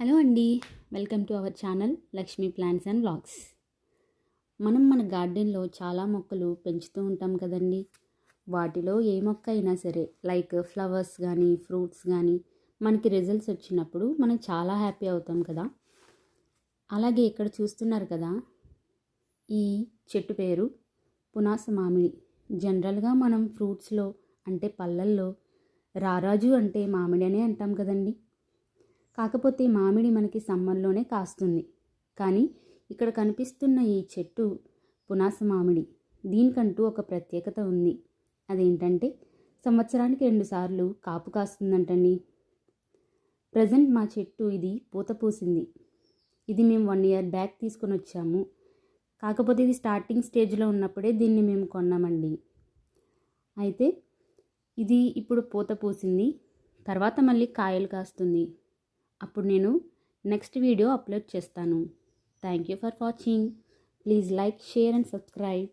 Hello అండి welcome to our channel Lakshmi plants and vlogs. మనం మన గార్డెన్లో చాలా మొక్కలు పెంచుతూ ఉంటాం కదండి. వాటిలో ఏ మొక్క అయినా సరే లైక్ ఫ్లవర్స్ కానీ ఫ్రూట్స్ కానీ మనకి రిజల్ట్స్ వచ్చినప్పుడు మనం చాలా హ్యాపీ అవుతాం కదా. అలాగే ఇక్కడ చూస్తున్నారు కదా ఈ చెట్టు పేరు పునాస మామిడి జనరల్గా మనం ఫ్రూట్స్లో అంటే పళ్ళల్లో రారాజు అంటే మామిడి అనే అంటాం కదండి. కాకపోతే మామిడి మనకి సమ్మర్లోనే కాస్తుంది. కానీ ఇక్కడ కనిపిస్తున్న ఈ చెట్టు పునాస మామిడి దీనికంటూ ఒక ప్రత్యేకత ఉంది. అదేంటంటే సంవత్సరానికి రెండుసార్లు కాపు కాస్తుందంటండి. ప్రజెంట్ మా చెట్టు ఇది పూత పూసింది. ఇది మేము వన్ ఇయర్ బ్యాక్ తీసుకొని వచ్చాము. కాకపోతే ఇది స్టార్టింగ్ స్టేజ్లో ఉన్నప్పుడే దీన్ని మేము కొన్నామండి. అయితే ఇది ఇప్పుడు పూత పూసింది. తర్వాత మళ్ళీ కాయలు కాస్తుంది. అప్పుడు నేను నెక్స్ట్ వీడియో అప్లోడ్ చేస్తాను. Thank you for watching please like share and subscribe